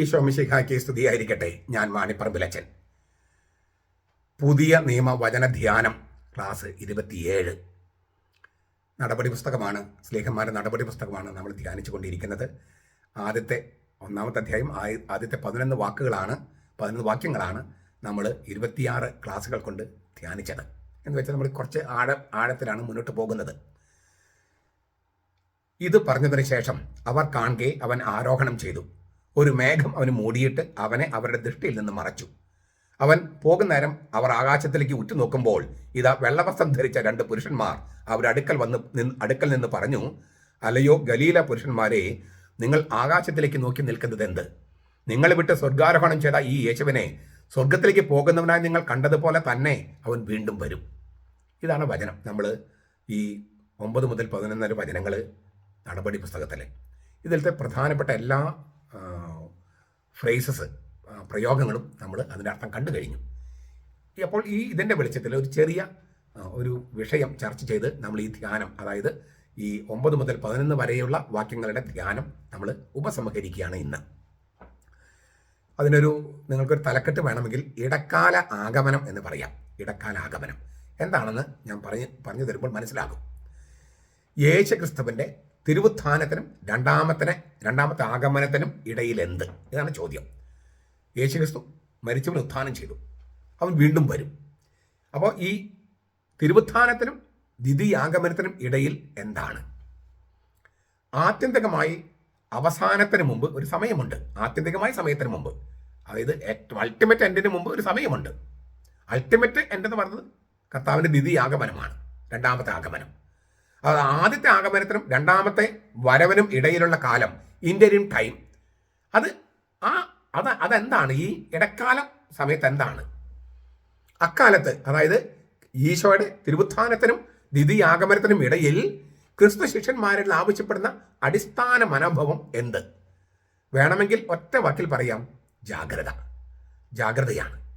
ഈശോ മിശിഹായ്ക്ക് സ്തുതിയായിരിക്കട്ടെ ഞാൻ മാണിപ്പറമ്പിലച്ചൻ പുതിയ നിയമ വചന ധ്യാനം ക്ലാസ് ഇരുപത്തിയേഴ്. നടപടി പുസ്തകമാണ് സ്ലേഹന്മാരുടെ നടപടി പുസ്തകമാണ് നമ്മൾ ധ്യാനിച്ചു കൊണ്ടിരിക്കുന്നത് ആദ്യത്തെ ഒന്നാമത്തെ അധ്യായം ആദ്യത്തെ പതിനൊന്ന് വാക്കുകളാണ് പതിനൊന്ന് വാക്യങ്ങളാണ് നമ്മൾ ഇരുപത്തിയാറ് ക്ലാസ്സുകൾ കൊണ്ട് ധ്യാനിച്ചത്. എന്ന് വെച്ചാൽ നമ്മൾ കുറച്ച് ആഴ ആഴത്തിലാണ് മുന്നോട്ട് പോകുന്നത്. ഇത് പറഞ്ഞതിന് ശേഷം അവർ കാണുകയെ അവൻ ആരോഹണം ചെയ്തു. ഒരു മേഘം അവന് മൂടിയിട്ട് അവനെ അവരുടെ ദൃഷ്ടിയിൽ നിന്ന് മറച്ചു. അവൻ പോകുന്ന നേരം അവർ ആകാശത്തിലേക്ക് ഉറ്റുനോക്കുമ്പോൾ ഇതാ വെള്ളവസ്ത്രം ധരിച്ച രണ്ട് പുരുഷന്മാർ അവരുടെ അടുക്കൽ വന്ന് അടുക്കൽ നിന്ന് പറഞ്ഞു അലയോ ഗലീല പുരുഷന്മാരെ നിങ്ങൾ ആകാശത്തിലേക്ക് നോക്കി നിൽക്കുന്നത് എന്ത്? നിങ്ങൾ വിട്ട് സ്വർഗാരോഹണം ചെയ്ത ഈ യേശുവിനെ സ്വർഗത്തിലേക്ക് പോകുന്നവനായി നിങ്ങൾ കണ്ടതുപോലെ തന്നെ അവൻ വീണ്ടും വരും. ഇതാണ് വചനം. നമ്മൾ ഈ ഒമ്പത് മുതൽ പതിനൊന്ന് വരെ വചനങ്ങൾ നടപടി പുസ്തകത്തിലെ. ഇതിലത്തെ പ്രധാനപ്പെട്ട എല്ലാ ഫ്രേസസ് പ്രയോഗങ്ങളും നമ്മൾ അതിന്റെ അർത്ഥം കണ്ടു കഴിഞ്ഞു. അപ്പോൾ ഈ ഇതിന്റെ വെളിച്ചത്തിൽ ഒരു ചെറിയ ഒരു വിഷയം ചർച്ച ചെയ്ത് നമ്മൾ ഈ ധ്യാനം അതായത് ഈ ഒമ്പത് മുതൽ പതിനൊന്ന് വരെയുള്ള വാക്യങ്ങളുടെ ധ്യാനം നമ്മൾ ഉപസംഹരിക്കുകയാണ് ഇന്ന്. അതിനൊരു നിങ്ങൾക്കൊരു തലക്കെട്ട് വേണമെങ്കിൽ ഇടക്കാല ആഗമനം എന്ന് പറയാം. ഇടക്കാല ആഗമനം. എന്താണെന്ന് ഞാൻ പറഞ്ഞ് പറഞ്ഞു തരുമ്പോൾ മനസ്സിലാകും. യേശുക്രിസ്തുവിന്റെ തിരുവുത്ഥാനത്തിനും രണ്ടാമത്തിന് രണ്ടാമത്തെ ആഗമനത്തിനും ഇടയിൽ എന്ത് ഇതാണ് ചോദ്യം. യേശുക്രിസ്തു മരിച്ചവൻ ഉത്ഥാനം ചെയ്തു. അവൻ വീണ്ടും വരും. അപ്പോൾ ഈ തിരുവുത്ഥാനത്തിനും ദ്വിതീയാഗമനത്തിനും ഇടയിൽ എന്താണ്? ആത്യന്തികമായി അവസാനത്തിന് മുമ്പ് ഒരു സമയമുണ്ട്. ആത്യന്തികമായ സമയത്തിന് മുമ്പ്. അതായത് ഏറ്റവും അൾട്ടിമേറ്റ് എൻഡിന് മുമ്പ് ഒരു സമയമുണ്ട്. അൾട്ടിമേറ്റ് എൻഡ് എന്ന് പറയുന്നത് കർത്താവിന്റെ ദ്വിതീയാഗമനമാണ്. രണ്ടാമത്തെ ആഗമനം. ആദ്യത്തെ ആഗമനത്തിനും രണ്ടാമത്തെ വരവനും ഇടയിലുള്ള കാലം ഇന്റരിം ടൈം അത് ആ അത് അതെന്താണ്? ഈ ഇടക്കാല സമയത്ത് എന്താണ്? അക്കാലത്ത് അതായത് ഈശോയുടെ തിരുവുത്ഥാനത്തിനും ദ്വിതീയാഗമനത്തിനും ഇടയിൽ ക്രിസ്തു ശിഷ്യന്മാരിൽ ആവശ്യപ്പെടുന്ന അടിസ്ഥാന മനോഭാവം എന്ത്? വേണമെങ്കിൽ ഒറ്റ വാക്കിൽ പറയാം. ജാഗ്രത. ജാഗ്രതയാണ്.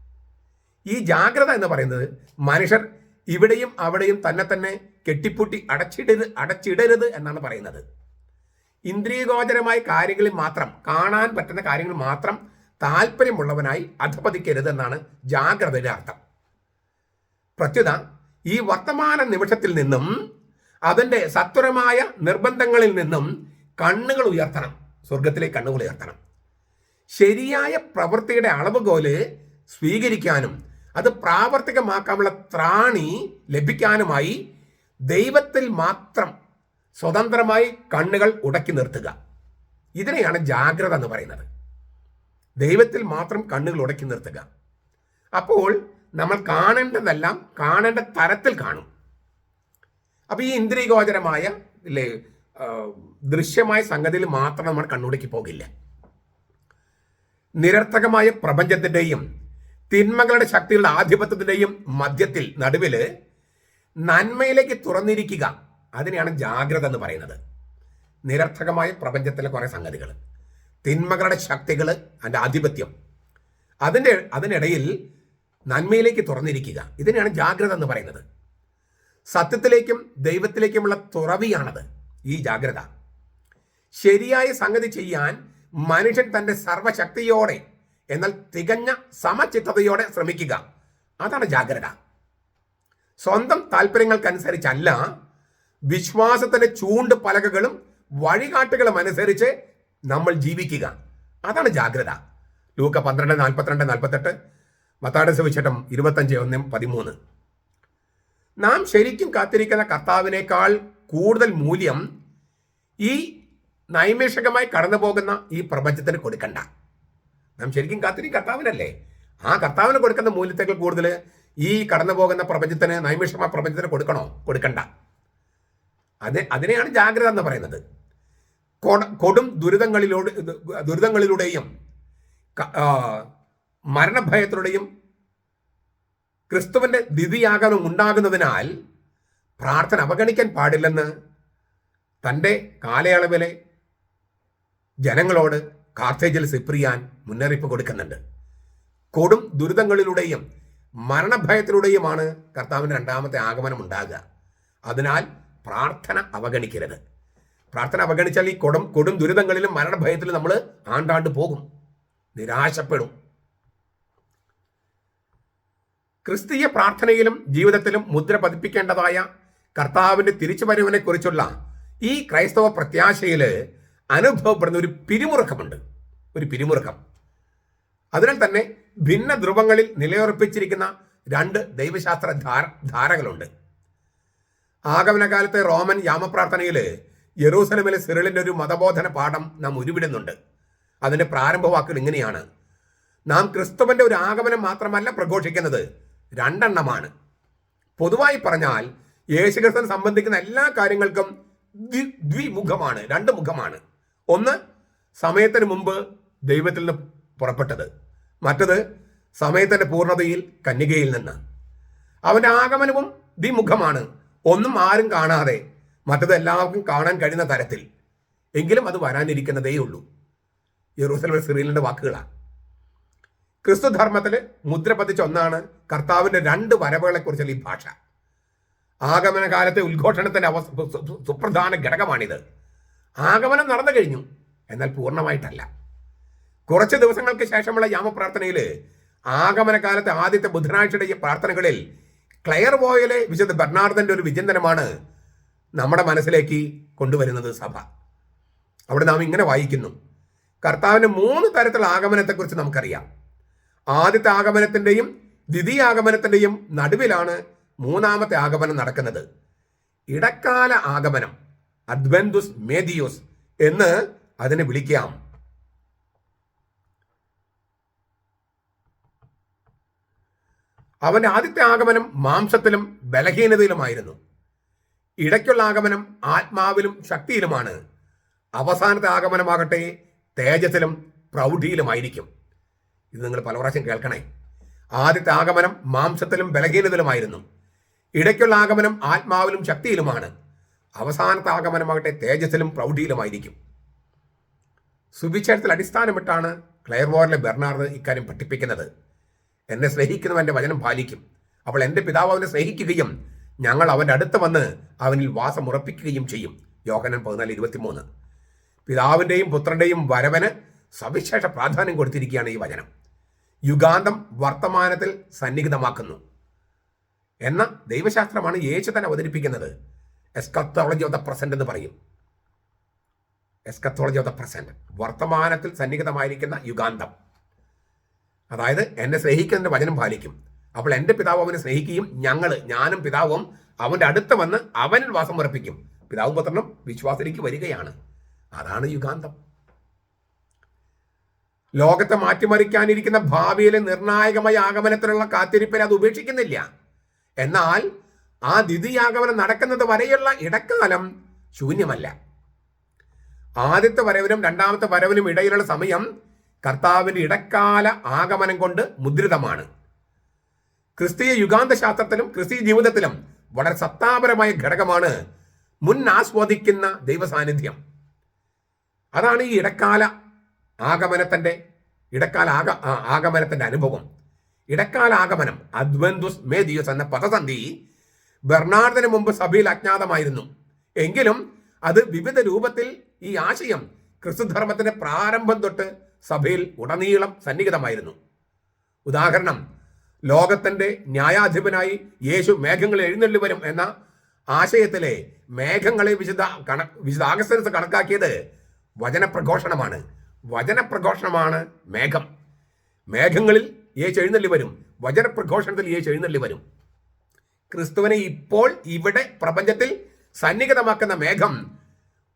ഈ ജാഗ്രത എന്ന് പറയുന്നത് മനുഷ്യർ ഇവിടെയും അവിടെയും തന്നെ തന്നെ കെട്ടിപ്പൂട്ടി അടച്ചിടരുത് അടച്ചിടരുത് എന്നാണ് പറയുന്നത്. ഇന്ദ്രിയഗോചരമായ കാര്യങ്ങളിൽ മാത്രം കാണാൻ പറ്റുന്ന കാര്യങ്ങൾ മാത്രം താല്പര്യമുള്ളവനായി അധപതിക്കരുത് എന്നാണ് ജാഗ്രതയുടെ അർത്ഥം. പ്രത്യുത ഈ വർത്തമാന നിമിഷത്തിൽ നിന്നും അതിന്റെ സത്വരമായ നിർബന്ധങ്ങളിൽ നിന്നും കണ്ണുകൾ ഉയർത്തണം സ്വർഗത്തിലെ കണ്ണുകൾ ഉയർത്തണം. ശരിയായ പ്രവൃത്തിയുടെ അളവുകോൽ സ്വീകരിക്കാനും അത് പ്രാവർത്തികമാക്കാനുള്ള ത്രാണി ലഭിക്കാനുമായി ദൈവത്തിൽ മാത്രം സ്വതന്ത്രമായി കണ്ണുകൾ ഉടക്കി നിർത്തുക. ഇതിനെയാണ് ജാഗ്രത എന്ന് പറയുന്നത്. ദൈവത്തിൽ മാത്രം കണ്ണുകൾ ഉടക്കി നിർത്തുക. അപ്പോൾ നമ്മൾ കാണേണ്ടതെല്ലാം കാണേണ്ട തരത്തിൽ കാണും. അപ്പോൾ ഈ ഇന്ദ്രിയഗോചരമായ ഇല്ലേ ആ, ദൃശ്യമായ സംഗതിയിൽ മാത്രം നമ്മൾ കണ്ണുടക്കി പോകില്ല. നിരർത്ഥകമായ പ്രപഞ്ചത്തിന്റെയും തിന്മകളുടെ ശക്തികളുടെ ആധിപത്യത്തിന്റെയും മധ്യത്തിൽ നടുവിൽ നന്മയിലേക്ക് തുറന്നിരിക്കുക. അതിനെയാണ് ജാഗ്രത എന്ന് പറയുന്നത്. നിരർത്ഥകമായ പ്രപഞ്ചത്തിലെ കുറേ സംഗതികൾ തിന്മകളുടെ ശക്തികൾ അതിന്റെ ആധിപത്യം. അതിന്റെ അതിനിടയിൽ നന്മയിലേക്ക് തുറന്നിരിക്കുക. ഇതിനെയാണ് ജാഗ്രത എന്ന് പറയുന്നത്. സത്യത്തിലേക്കും ദൈവത്തിലേക്കുമുള്ള തുറവിയാണത് ഈ ജാഗ്രത. ശരിയായ സംഗതി ചെയ്യാൻ മനുഷ്യൻ തന്റെ സർവശക്തിയോടെ എന്നാൽ തികഞ്ഞ സമചിത്തതയോടെ ശ്രമിക്കുക. അതാണ് ജാഗ്രത. സ്വന്തം താല്പര്യങ്ങൾക്കനുസരിച്ചല്ല വിശ്വാസത്തിന്റെ ചൂണ്ട് പലകകളും വഴികാട്ടുകളും അനുസരിച്ച് നമ്മൾ ജീവിക്കുക. അതാണ് ജാഗ്രത. ലൂക്ക പന്ത്രണ്ട് നാൽപ്പത്തിരണ്ട് നാൽപ്പത്തെട്ട് മത്താട സുവിശേഷം ഇരുപത്തഞ്ച് ഒന്ന് പതിമൂന്ന്. നാം ശരിക്കും കാത്തിരിക്കുന്ന കർത്താവിനേക്കാൾ കൂടുതൽ മൂല്യം ഈ നൈമിഷികമായി കടന്നു പോകുന്ന ഈ പ്രപഞ്ചത്തിന് കൊടുക്കണ്ട. നാം ശരിക്കും കാത്തിരിക്കും കർത്താവിനല്ലേ? ആ കർത്താവിന് കൊടുക്കുന്ന മൂല്യത്തേക്കാൾ കൂടുതൽ ഈ കടന്നു പോകുന്ന പ്രപഞ്ചത്തിന് നൈമിഷമ പ്രപഞ്ചത്തിന് കൊടുക്കണോ? കൊടുക്കണ്ട. അത് അതിനെയാണ് ജാഗ്രത എന്ന് പറയുന്നത്. കൊടും ദുരിതങ്ങളിലൂടെ ദുരിതങ്ങളിലൂടെയും മരണഭയത്തിലൂടെയും ക്രിസ്തുവിന്റെ ദ്വിതീയാഗമനം ഉണ്ടാകുന്നതിനാൽ പ്രാർത്ഥന അവഗണിക്കാൻ പാടില്ലെന്ന് തന്റെ കാലയളവിലെ ജനങ്ങളോട് കാർത്തേജിൽ സിപ്രിയാൻ മുന്നറിയിപ്പ് കൊടുക്കുന്നുണ്ട്. കൊടും ദുരിതങ്ങളിലൂടെയും മരണഭയത്തിലൂടെയുമാണ് കർത്താവിന്റെ രണ്ടാമത്തെ ആഗമനം ഉണ്ടാകുക അതിനാൽ പ്രാർത്ഥന അവഗണിക്കരുത്. പ്രാർത്ഥന അവഗണിച്ചാൽ ഈ കൊടും കൊടും ദുരിതങ്ങളിലും മരണഭയത്തിലും നമ്മൾ ആണ്ടാണ്ട് പോകും. നിരാശപ്പെടും. ക്രിസ്തീയ പ്രാർത്ഥനയിലും ജീവിതത്തിലും മുദ്ര പതിപ്പിക്കേണ്ടതായ തിരിച്ചുവരവിനെ കുറിച്ചുള്ള ഈ ക്രൈസ്തവ പ്രത്യാശയിൽ അനുഭവപ്പെടുന്ന ഒരു പിരിമുറുക്കമുണ്ട്. ഒരു പിരിമുറുക്കം. അതിനാൽ തന്നെ ഭിന്ന ധ്രുവങ്ങളിൽ നിലയുറപ്പിച്ചിരിക്കുന്ന രണ്ട് ദൈവശാസ്ത്ര ധാര ധാരകളുണ്ട്. ആഗമനകാലത്തെ റോമൻ യാമപ്രാർത്ഥനയിൽ യെറൂസലമിലെ സിറിളിന്റെ ഒരു മതബോധന പാഠം നാം ഉരുവിടുന്നുണ്ട്. അതിന്റെ പ്രാരംഭ വാക്കുകൾ ഇങ്ങനെയാണ്. നാം ക്രിസ്തുവിന്റെ ഒരു ആഗമനം മാത്രമല്ല പ്രഘോഷിക്കുന്നത് രണ്ടെണ്ണമാണ്. പൊതുവായി പറഞ്ഞാൽ യേശുക്രിസ്തുവിനെ സംബന്ധിക്കുന്ന എല്ലാ കാര്യങ്ങൾക്കും ദ്വി- ദ്വിമുഖമാണ് രണ്ട് മുഖമാണ്. ഒന്ന് സമയത്തിന് മുമ്പ് ദൈവത്തിൽ നിന്ന് പുറപ്പെട്ടത്. മറ്റത് സമയത്തിന്റെ പൂർണതയിൽ കന്യകയിൽ നിന്ന്. അവന്റെ ആഗമനവും ദ്വിമുഖമാണ്. ഒന്നും ആരും കാണാതെ മറ്റത് എല്ലാവർക്കും കാണാൻ കഴിയുന്ന തരത്തിൽ. എങ്കിലും അത് വരാനിരിക്കുന്നതേ ഉള്ളൂ. യെറൂസലം സിറിയലിന്റെ വാക്കുകളാണ് ക്രിസ്തു ധർമ്മത്തിൽ മുദ്ര പതിച്ച ഒന്നാണ് കർത്താവിന്റെ രണ്ട് വരവുകളെക്കുറിച്ചുള്ള ഈ ഭാഷ. ആഗമനകാലത്തെ കാലത്തെ ഉദ്ഘോഷണത്തിന്റെ അവ സുപ്രധാന ഘടകമാണിത്. ആഗമനം നടന്നു കഴിഞ്ഞു. എന്നാൽ പൂർണമായിട്ടല്ല. കുറച്ച് ദിവസങ്ങൾക്ക് ശേഷമുള്ള യാമപ്രാർത്ഥനയിൽ ആഗമന കാലത്തെ ആദ്യത്തെ ബുധനാഴ്ചയുടെ ഈ പ്രാർത്ഥനകളിൽ ക്ലെയർ വോയിലെ വിശുദ്ധ ബെർണാർദന്റെ ഒരു വിചിന്തനമാണ് നമ്മുടെ മനസ്സിലേക്ക് കൊണ്ടുവരുന്നത് സഭ. അവിടെ നാം ഇങ്ങനെ വായിക്കുന്നു. കർത്താവിന്റെ മൂന്ന് തരത്തിലുള്ള ആഗമനത്തെക്കുറിച്ച് നമുക്കറിയാം. ആദ്യത്തെ ആഗമനത്തിന്റെയും ദ്വിതീയ ആഗമനത്തിന്റെയും നടുവിലാണ് മൂന്നാമത്തെ ആഗമനം നടക്കുന്നത്. ഇടക്കാല ആഗമനം അഡ്വെന്തുസ് മേദിയോസ് എന്ന് അതിനെ വിളിക്കാം. അവന്റെ ആദ്യത്തെ ആഗമനം മാംസത്തിലും ബലഹീനതയിലുമായിരുന്നു. ഇടയ്ക്കുള്ള ആഗമനം ആത്മാവിലും ശക്തിയിലുമാണ്. അവസാനത്തെ ആഗമനമാകട്ടെ തേജസ്സിലും പ്രൗഢിയിലുമായിരിക്കും. ഇത് നിങ്ങൾ പല പ്രാവശ്യം കേൾക്കണേ. ആദ്യത്തെ ആഗമനം മാംസത്തിലും ബലഹീനതയിലുമായിരുന്നു. ഇടയ്ക്കുള്ള ആഗമനം ആത്മാവിലും ശക്തിയിലുമാണ്. അവസാനത്തെ ആഗമനമാകട്ടെ തേജസ്സിലും പ്രൗഢിയിലുമായിരിക്കും. സുവിശേഷത്തിൽ അടിസ്ഥാനമിട്ടാണ് ക്ലയർവോറിലെ ബെർണാർഡ് ഇക്കാര്യം പഠിപ്പിക്കുന്നത്. എന്നെ സ്നേഹിക്കുന്നവൻ എന്റെ വചനം പാലിക്കും. അപ്പോൾ എന്റെ പിതാവ് അവനെ സ്നേഹിക്കുകയും ഞങ്ങൾ അവന്റെ അടുത്ത് വന്ന് അവനിൽ വാസം ഉറപ്പിക്കുകയും ചെയ്യും. യോഹനൻ പതിനാല് ഇരുപത്തിമൂന്ന്. പിതാവിന്റെയും പുത്രന്റെയും വരവന് സവിശേഷ പ്രാധാന്യം കൊടുത്തിരിക്കുകയാണ് ഈ വചനം. യുഗാന്തം വർത്തമാനത്തിൽ സന്നിഹിതമാക്കുന്നു. എന്ന ദൈവശാസ്ത്രമാണ് യേശു തന്നെ അവതരിപ്പിക്കുന്നത്. എസ്കത്തോളജി ഓഫ് ദ പ്രസന്റ് എന്ന് പറയും. Eschatology of the present. വർത്തമാനത്തിൽ സന്നിഹിതമായിരിക്കുന്ന യുഗാന്തം. അതായത് എന്നെ സ്നേഹിക്കുന്നതിന്റെ വചനം പാലിക്കും. അപ്പോൾ എന്റെ പിതാവ് അവനെ സ്നേഹിക്കുകയും ഞങ്ങൾ ഞാനും പിതാവും അവന്റെ അടുത്ത് വന്ന് അവനിൽ വാസം ഉറപ്പിക്കും. പിതാവും പുത്രനും വിശ്വാസത്തിലേക്ക് വരികയാണ്. അതാണ് യുഗാന്തം. ലോകത്തെ മാറ്റിമറിക്കാനിരിക്കുന്ന ഭാവിയിലെ നിർണായകമായ ആഗമനത്തിനുള്ള കാത്തിരിപ്പിനെ അത് ഉപേക്ഷിക്കുന്നില്ല. എന്നാൽ ആ ദ്വിതീയാഗമനം നടക്കുന്നത് വരെയുള്ള ഇടക്കാലം ശൂന്യമല്ല. ആദ്യത്തെ വരവിനും രണ്ടാമത്തെ വരവിനും ഇടയിലുള്ള സമയം കർത്താവിന്റെ ഇടക്കാല ആഗമനം കൊണ്ട് മുദ്രിതമാണ്. ക്രിസ്തീയ യുഗാന്ത ശാസ്ത്രത്തിലും ക്രിസ്തീയ ജീവിതത്തിലും വളരെ സത്താപരമായ ഘടകമാണ് മുൻ ആസ്വദിക്കുന്ന ദൈവസാന്നിധ്യം. അതാണ് ഈ ഇടക്കാല ആഗമനത്തിന്റെ ഇടക്കാല ആഗ ആഗമനത്തിന്റെ അനുഭവം. ഇടക്കാല ആഗമനം അദ്വന്തുസ് മേദിയോസ് എന്ന പദസന്ധി ബെർണാർഡിന് മുമ്പ് സഭയിൽ അജ്ഞാതമായിരുന്നു. എങ്കിലും അത് വിവിധ രൂപത്തിൽ ഈ ആശയം ക്രിസ്തുധർമ്മത്തിന്റെ പ്രാരംഭം തൊട്ട് സഭയിൽ ഉടനീളം സന്നിഹിതമായിരുന്നു. ഉദാഹരണം ലോകത്തിന്റെ ന്യായാധിപനായി യേശു മേഘങ്ങളിൽ എഴുന്നള്ളി വരും എന്ന ആശയത്തിലെ മേഘങ്ങളെ വിശുദ്ധ കണ വിശുദ്ധ ആഗസ്തനസ് കണക്കാക്കിയത് വചനപ്രഘോഷണമാണ്. വചനപ്രഘോഷണമാണ് മേഘം. മേഘങ്ങളിൽ യേശു എഴുന്നള്ളി വരും. വചനപ്രഘോഷണത്തിൽ യേശു എഴുന്നള്ളി വരും. ക്രിസ്തുവിനെ ഇപ്പോൾ ഇവിടെ പ്രപഞ്ചത്തിൽ സന്നിഹിതമാക്കുന്ന മേഘം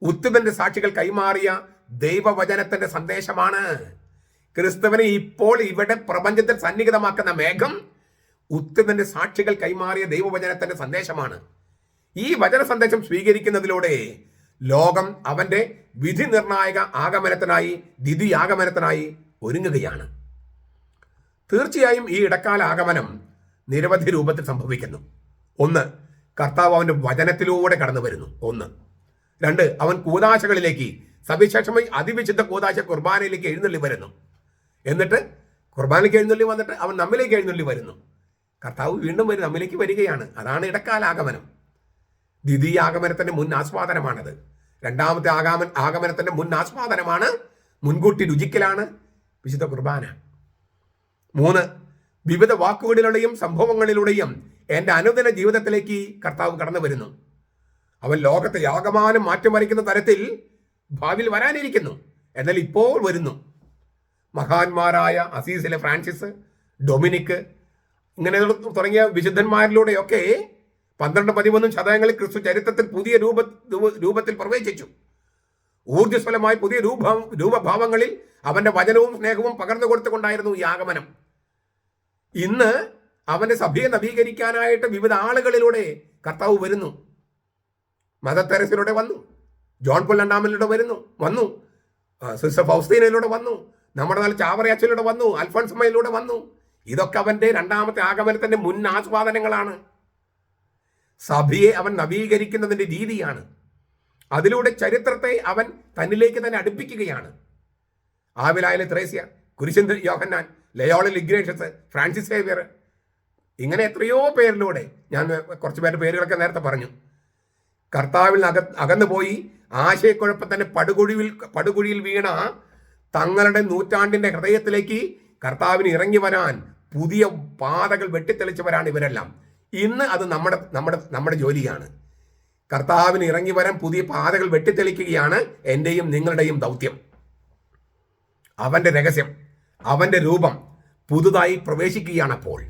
ഉത്തുബന്റെ സാക്ഷികൾ കൈമാറിയ ദൈവവചനത്തിന്റെ സന്ദേശമാണ്. ക്രിസ്തുവിനെ ഇപ്പോൾ ഇവിടെ പ്രപഞ്ചത്തിൽ സന്നിഹിതമാക്കുന്ന മേഘം ഉത്തുബന്റെ സാക്ഷികൾ കൈമാറിയ ദൈവവചനത്തിന്റെ സന്ദേശമാണ്. ഈ വചന സന്ദേശം സ്വീകരിക്കുന്നതിലൂടെ ലോകം അവന്റെ വിധി നിർണായക ആഗമനത്തിനായി ദ്വിതീയാഗമനത്തിനായി ഒരുങ്ങുകയാണ്. തീർച്ചയായും ഈ ഇടക്കാല ആഗമനം നിരവധി രൂപത്തിൽ സംഭവിക്കുന്നു. ഒന്ന് കർത്താവ് അവന്റെ വചനത്തിലൂടെ കടന്നു വരുന്നു ഒന്ന് രണ്ട് അവൻ കൂതാശകളിലേക്ക് സവിശേഷമായി അതിവിശുദ്ധ കൂതാശ കുർബാനയിലേക്ക് എഴുന്നള്ളി വരുന്നു. എന്നിട്ട് കുർബാനയ്ക്ക് എഴുന്നള്ളി വന്നിട്ട് അവൻ നമ്മിലേക്ക് എഴുന്നള്ളി വരുന്നു. കർത്താവ് വീണ്ടും വരും നമ്മിലേക്ക് വരികയാണ്. അതാണ് ഇടക്കാല ആഗമനം ദ്വിതീയ ആഗമനത്തിന്റെ മുൻ ആസ്വാദനമാണത്. രണ്ടാമത്തെ ആഗമൻ ആഗമനത്തിന്റെ മുൻ ആസ്വാദനമാണ് മുൻകൂട്ടി രുചിക്കലാണ് വിശുദ്ധ കുർബാന. മൂന്ന് വിവിധ വാക്കുകളിലൂടെയും സംഭവങ്ങളിലൂടെയും എന്റെ അനുദിന ജീവിതത്തിലേക്ക് കർത്താവ് കടന്നു വരുന്നു. അവൻ ലോകത്തെ യാഗമാനം മാറ്റിമറിക്കുന്ന തരത്തിൽ ഭാവിയിൽ വരാനിരിക്കുന്നു. എന്നാൽ ഇപ്പോൾ വരുന്നു. മഹാന്മാരായ അസീസിലെ ഫ്രാൻസിസ് ഡൊമിനിക്ക് ഇങ്ങനെ തുടങ്ങിയ വിശുദ്ധന്മാരിലൂടെയൊക്കെ പന്ത്രണ്ട് പതിമൂന്നും ശതകങ്ങളിൽ ക്രിസ്തു ചരിത്രത്തിൽ പുതിയ രൂപ രൂപ- രൂപത്തിൽ പ്രവേശിച്ചു. ഊർജസ്വലമായ പുതിയ രൂപ രൂപഭാവങ്ങളിൽ അവന്റെ വചനവും സ്നേഹവും പകർന്നു കൊടുത്തുകൊണ്ടായിരുന്നു ഈ ആഗമനം. ഇന്ന് അവന്റെ സഭയെ നവീകരിക്കാനായിട്ട് വിവിധ ആളുകളിലൂടെ കർത്താവ് വരുന്നു. മദർ തെരസിലൂടെ വന്നു. ജോൺ പോൾ വരുന്നു വന്നു. സിസ്റ്റർ ഫൗസ്തീനയിലൂടെ വന്നു. നമ്മുടെ നാല് ചാവറയാച്ചിലൂടെ വന്നു അൽഫോൺസമ്മയിലൂടെ വന്നു. ഇതൊക്കെ അവന്റെ രണ്ടാമത്തെ ആഗമനത്തിന്റെ മുൻ ആസ്വാദനങ്ങളാണ്. സഭയെ അവൻ നവീകരിക്കുന്നതിന്റെ രീതിയാണ്. അതിലൂടെ ചരിത്രത്തെ അവൻ തന്നിലേക്ക് തന്നെ അടുപ്പിക്കുകയാണ്. ആവിലായാലും ത്രേസ്യ കുരിശന്ത് യോഹന്നാൻ ലയോളിൽ ഇഗ്നേഷ്യസ് ഫ്രാൻസിസ് സേവിയർ ഇങ്ങനെ എത്രയോ പേരിലൂടെ ഞാൻ കുറച്ച് പേരുടെ പേരുകളൊക്കെ നേരത്തെ പറഞ്ഞു. കർത്താവിൽ അക പോയി ആശയക്കുഴപ്പത്തിന്റെ പടുകുഴിയിൽ പടുകുഴിയിൽ വീണ തങ്ങളുടെ നൂറ്റാണ്ടിന്റെ ഹൃദയത്തിലേക്ക് കർത്താവിന് ഇറങ്ങി വരാൻ പുതിയ പാതകൾ വെട്ടിത്തെളിച്ചവരാണ് ഇവരെല്ലാം. ഇന്ന് അത് നമ്മുടെ നമ്മുടെ നമ്മുടെ ജോലിയാണ്. കർത്താവിന് ഇറങ്ങി വരാൻ പുതിയ പാതകൾ വെട്ടിത്തെളിക്കുകയാണ് എന്റെയും നിങ്ങളുടെയും ദൗത്യം. അവന്റെ രഹസ്യം അവന്റെ രൂപം പുതുതായി പ്രവേശിക്കുകയാണ് അപ്പോൾ.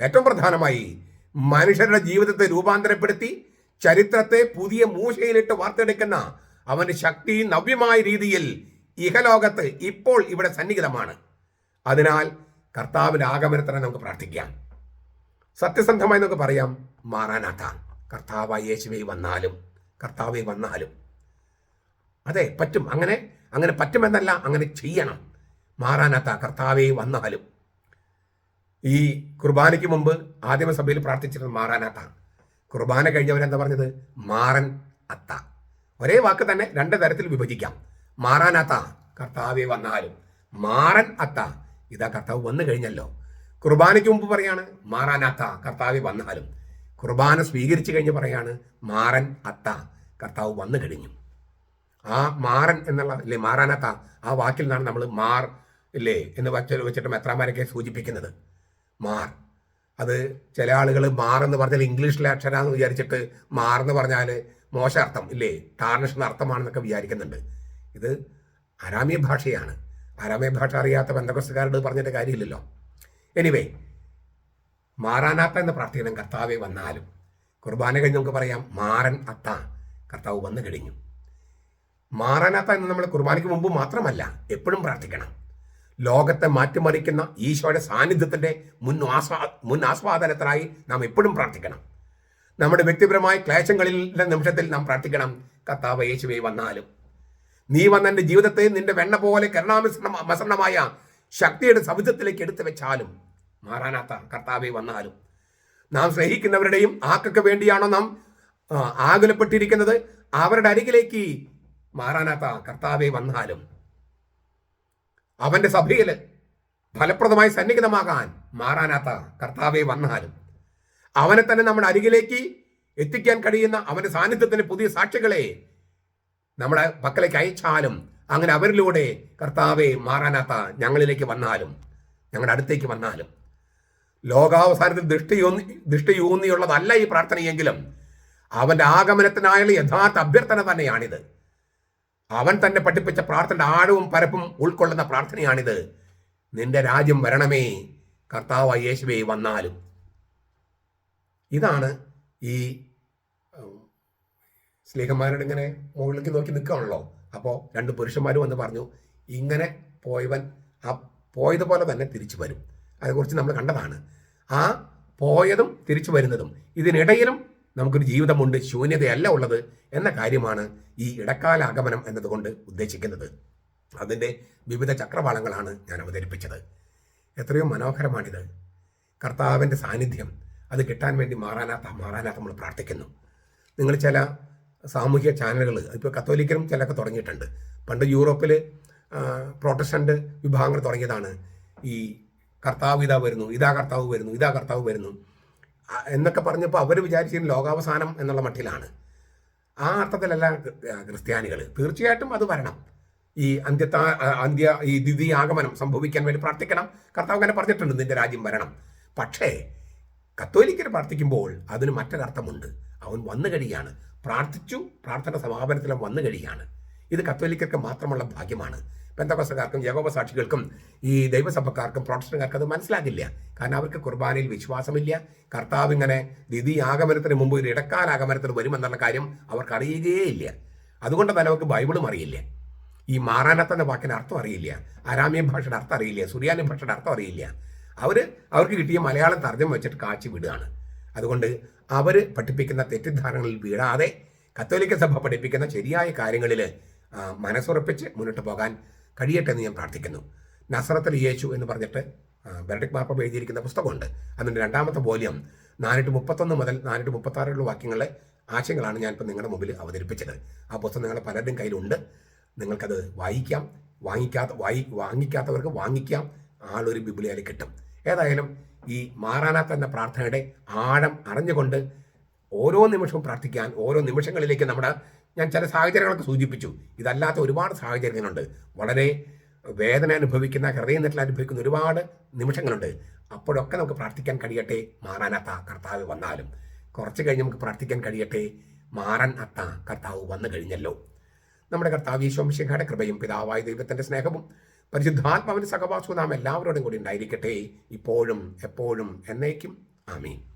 ഏറ്റവും പ്രധാനമായി മനുഷ്യരുടെ ജീവിതത്തെ രൂപാന്തരപ്പെടുത്തി ചരിത്രത്തെ പുതിയ മൂശയിലിട്ട് വാർത്തെടുക്കുന്ന അവന്റെ ശക്തി നവ്യമായ രീതിയിൽ ഇഹലോകത്ത് ഇപ്പോൾ ഇവിടെ സന്നിഹിതമാണ്. അതിനാൽ കർത്താവിന്റെ ആഗമനത്തിനെ നമുക്ക് പ്രാർത്ഥിക്കാം. സത്യസന്ധമായി നമുക്ക് പറയാം മാറാനാഥ കർത്താവ് യേശുവേ വന്നാലും കർത്താവേ വന്നാലും. അതെ പറ്റും. അങ്ങനെ അങ്ങനെ പറ്റുമെന്നല്ല അങ്ങനെ ചെയ്യണം. മാറാനാത്ത കർത്താവേ വന്നാലും. ഈ കുർബാനയ്ക്ക് മുമ്പ് ആദിമസഭയിൽ പ്രാർത്ഥിച്ചിരുന്നത് മാറാനാത്ത കുർബാന കഴിഞ്ഞവരെന്താ പറഞ്ഞത്? മാറൻ അത്ത. ഒരേ വാക്ക് തന്നെ രണ്ട് തരത്തിൽ വിഭജിക്കാം. മാറാനാത്ത കർത്താവെ വന്നാലും. മാറൻ അത്ത. ഇതാ കർത്താവ് വന്നു കഴിഞ്ഞല്ലോ. കുർബാനയ്ക്ക് മുമ്പ് പറയാണ് മാറാനാത്ത കർത്താവെ വന്നാലും. കുർബാന സ്വീകരിച്ചു കഴിഞ്ഞ് പറയാണ് മാറൻ അത്ത. കർത്താവ് വന്നു കഴിഞ്ഞു. ആ മാറൻ എന്നുള്ള ഇല്ലേ മാറാനാത്ത ആ വാക്കിൽ നിന്നാണ് നമ്മൾ മാർ ഇല്ലേ എന്ന് വച്ച് വെച്ചിട്ട് മെത്രാമാരൊക്കെ സൂചിപ്പിക്കുന്നത്? മാർ. അത് ചില ആളുകൾ മാറെന്ന് പറഞ്ഞാൽ ഇംഗ്ലീഷിലെ അക്ഷരാന്ന് വിചാരിച്ചിട്ട് മാറെന്ന് പറഞ്ഞാൽ മോശ അർത്ഥം ഇല്ലേ? ടാർണിഷ് അർത്ഥമാണെന്നൊക്കെ വിചാരിക്കുന്നുണ്ട്. ഇത് അരാമ്യ ഭാഷയാണ്. അരാമ്യ ഭാഷ അറിയാത്ത ബന്ധക്കസ്തുകാരോട് പറഞ്ഞിട്ട് കാര്യമില്ലല്ലോ. എനിവേ മാറാനാത്ത എന്ന പ്രാർത്ഥിക്കണം. കർത്താവെ വന്നാലും. കുർബാന കഴിഞ്ഞ് നമുക്ക് പറയാം മാറൻ അത്ത. കർത്താവ് വന്നു കഴിഞ്ഞു. മാറാനാത്ത എന്ന് നമ്മൾ കുർബാനയ്ക്ക് മുമ്പ് മാത്രമല്ല എപ്പോഴും പ്രാർത്ഥിക്കണം. ലോകത്തെ മാറ്റിമറിക്കുന്ന ഈശോയുടെ സാന്നിധ്യത്തിന്റെ മുൻ ആസ്വാ മുൻ ആസ്വാദനത്തിനായി നാം എപ്പോഴും പ്രാർത്ഥിക്കണം. നമ്മുടെ വ്യക്തിപരമായ ക്ലേശങ്ങളിലെ നിമിഷത്തിൽ നാം പ്രാർത്ഥിക്കണം. കത്താവ് യേശുവെ വന്നാലും. നീ വന്ന എന്റെ ജീവിതത്തെ നിന്റെ വെണ്ണ പോലെ കരുണാമിശ്രണ മസരണമായ ശക്തിയുടെ സമുദ്രത്തിലേക്ക് എടുത്തു വെച്ചാലും മാറാനാത്ത കർത്താവെ വന്നാലും. നാം സ്നേഹിക്കുന്നവരുടെയും ആക്കൊക്കെ വേണ്ടിയാണോ നാം ആകുലപ്പെട്ടിരിക്കുന്നത്? അവരുടെ അരികിലേക്ക് മാറാനാത്ത കർത്താവെ വന്നാലും. അവന്റെ സഭയിൽ ഫലപ്രദമായി സന്നിഹിതമാകാൻ മാറാനാത്ത കർത്താവെ വന്നാലും അവനെ തന്നെ നമ്മുടെ അരികിലേക്ക് എത്തിക്കാൻ കഴിയുന്ന അവന്റെ സാന്നിധ്യത്തിന് പുതിയ സാക്ഷികളെ നമ്മുടെ പക്കലേക്ക് അയച്ചാലും അങ്ങനെ അവരിലൂടെ കർത്താവെ മാറാനാത്ത ഞങ്ങളിലേക്ക് വന്നാലും ഞങ്ങളുടെ അടുത്തേക്ക് വന്നാലും. ലോകാവസാനത്തിൽ ദൃഷ്ടിയൂന്നി ദൃഷ്ടിയൂന്നിയുള്ളതല്ല ഈ പ്രാർത്ഥനയെങ്കിലും അവന്റെ ആഗമനത്തിനായുള്ള യഥാർത്ഥ അഭ്യർത്ഥന തന്നെയാണിത്. അവൻ തന്നെ പഠിപ്പിച്ച പ്രാർത്ഥനയുടെ ആഴവും പരപ്പും ഉൾക്കൊള്ളുന്ന പ്രാർത്ഥനയാണിത്. നിന്റെ രാജ്യം വരണമേ. കർത്താവ് യേശുവേ വന്നാലും. ഇതാണ് ഈ സ്നേഹന്മാരോട് ഇങ്ങനെ മുകളിലേക്ക് നോക്കി നിൽക്കുകയാണല്ലോ അപ്പോൾ രണ്ട് പുരുഷന്മാരും വന്ന് പറഞ്ഞു ഇങ്ങനെ പോയവൻ ആ പോയതുപോലെ തന്നെ തിരിച്ചു വരും. അതേക്കുറിച്ച് നമ്മൾ കണ്ടതാണ്. ആ പോയതും തിരിച്ചു വരുന്നതും. ഇതിനിടയിലും നമുക്കൊരു ജീവിതമുണ്ട് ശൂന്യതയല്ല ഉള്ളത് എന്ന കാര്യമാണ് ഈ ഇടക്കാല ആഗമനം എന്നതുകൊണ്ട് ഉദ്ദേശിക്കുന്നത്. അതിന്റെ വിവിധ ചക്രവാളങ്ങളാണ് ഞാൻ അവതരിപ്പിച്ചത്. എത്രയോ മനോഹരമാണിത്. കർത്താവിന്റെ സാന്നിധ്യം അത് കിട്ടാൻ വേണ്ടി മാറാനാത്ത മാറാനാത്ത നമ്മൾ പ്രാർത്ഥിക്കുന്നു. നിങ്ങൾ ചില സാമൂഹിക ചാനലുകൾ ഇപ്പോൾ കത്തോലിക്കരും ചിലൊക്കെ തുടങ്ങിയിട്ടുണ്ട്. പണ്ട് യൂറോപ്പിൽ പ്രൊട്ടസ്റ്റന്റ് വിഭാഗങ്ങൾ തുടങ്ങിയതാണ്. ഈ കർത്താവ് ഇതാ വരുന്നു ഇതാ കർത്താവ് വരുന്നു ഇതാ കർത്താവ് വരുന്നു. എന്നൊക്കെ പറഞ്ഞപ്പോൾ അവർ വിചാരിച്ചിരുന്ന ലോകാവസാനം എന്നുള്ള മട്ടിലാണ്. ആ അർത്ഥത്തിലല്ല ക്രിസ്ത്യാനികൾ തീർച്ചയായിട്ടും അത് വരണം. ഈ അന്ത്യത്താ അന്ത്യ ഈ ദ്വിതീയ ആഗമനം സംഭവിക്കാൻ വേണ്ടി പ്രാർത്ഥിക്കണം. കർത്താവ് അങ്ങനെ പറഞ്ഞിട്ടുണ്ട് നിന്റെ രാജ്യം വരണം. പക്ഷേ കത്തോലിക്കർ പ്രാർത്ഥിക്കുമ്പോൾ അതിന് മറ്റൊരർത്ഥമുണ്ട്. അവൻ വന്നു കഴിയാണ് പ്രാർത്ഥിച്ചു പ്രാർത്ഥന സമാപനത്തിലും വന്നു കഴിയാണ് ഇത് കത്തോലിക്കർക്ക് മാത്രമുള്ള ഭാഗ്യമാണ്. ബന്ധവസക്കാർക്കും യഹോവ സാക്ഷികൾക്കും ഈ ദൈവസഭക്കാർക്കും പ്രൊട്ടസ്റ്റന്റുകാർക്കും അത് മനസ്സിലാകില്ല. കാരണം അവർക്ക് കുർബാനയിൽ വിശ്വാസമില്ല. കർത്താവ് ഇങ്ങനെ ദിതി ആഗമനത്തിന് മുമ്പ് ഒരു ഇടക്കാല ആഗമനത്തിന് വരുമെന്നുള്ള കാര്യം അവർക്ക് അറിയുകയില്ല അതുകൊണ്ട് തന്നെ അവർക്ക് ബൈബിളും അറിയില്ല. ഈ മാറാനത്ത എന്ന വാക്കിന് അർത്ഥം അറിയില്ല. ആരാമ്യ ഭാഷയുടെ അർത്ഥം അറിയില്ല. സുറിയാനി ഭാഷയുടെ അർത്ഥം അറിയില്ല. അവർ അവർക്ക് കിട്ടിയ മലയാളം തർജം വെച്ചിട്ട് കാച്ചി വിടുകയാണ്. അതുകൊണ്ട് അവർ പഠിപ്പിക്കുന്ന തെറ്റിദ്ധാരണകളിൽ വീഴാതെ കത്തോലിക്ക സഭ പഠിപ്പിക്കുന്ന ശരിയായ കാര്യങ്ങളിൽ മനസ്സുറപ്പിച്ച് മുന്നോട്ട് പോകാൻ കഴിയട്ടെ എന്ന് ഞാൻ പ്രാർത്ഥിക്കുന്നു. നസറത്തിൽ യേശു എന്ന് പറഞ്ഞിട്ട് ബെനഡിക് മാപ്പ എഴുതിയിരിക്കുന്ന പുസ്തകമുണ്ട്. അതിന്റെ രണ്ടാമത്തെ വോല്യം നാനൂറ്റി മുപ്പത്തൊന്ന് മുതൽ നാനൂറ്റി മുപ്പത്താറുള്ള വാക്യങ്ങളെ ആശയങ്ങളാണ് ഞാനിപ്പോൾ നിങ്ങളുടെ മുമ്പിൽ അവതരിപ്പിച്ചത്. ആ പുസ്തകം നിങ്ങളുടെ പലരുടെയും കയ്യിലുണ്ട്. നിങ്ങൾക്കത് വായിക്കാം. വാങ്ങിക്കാത്ത വായി വാങ്ങിക്കാത്തവർക്ക് വാങ്ങിക്കാം. ആളൊരു ബിബിളിയാൽ കിട്ടും. ഏതായാലും ഈ മാറാനാത്ത എന്ന പ്രാർത്ഥനയുടെ ആഴം അറിഞ്ഞുകൊണ്ട് ഓരോ നിമിഷവും പ്രാർത്ഥിക്കാൻ ഓരോ നിമിഷങ്ങളിലേക്ക് നമ്മുടെ ഞാൻ ചില സാഹചര്യങ്ങളൊക്കെ സൂചിപ്പിച്ചു. ഇതല്ലാത്ത ഒരുപാട് സാഹചര്യങ്ങളുണ്ട് വളരെ വേദന അനുഭവിക്കുന്ന ഹൃദയം നെറ്റിൽ അനുഭവിക്കുന്ന ഒരുപാട് നിമിഷങ്ങളുണ്ട്. അപ്പോഴൊക്കെ നമുക്ക് പ്രാർത്ഥിക്കാൻ കഴിയട്ടെ? മാറാനത്ത കർത്താവ് വന്നാലും. കുറച്ച് കഴിഞ്ഞ് നമുക്ക് പ്രാർത്ഥിക്കാൻ കഴിയട്ടെ? മാറാൻ അത്ത കർത്താവ് വന്നു കഴിഞ്ഞല്ലോ. നമ്മുടെ കർത്താവ് ഈശോംശിഖയുടെ കൃപയും പിതാവായ ദൈവത്തിന്റെ സ്നേഹവും പരിശുദ്ധാത്മാവിന്റെ സഹവാസവും നാം എല്ലാവരോടും കൂടി ഉണ്ടായിരിക്കട്ടെ. ഇപ്പോഴും എപ്പോഴും എന്നേക്കും. ആമീൻ.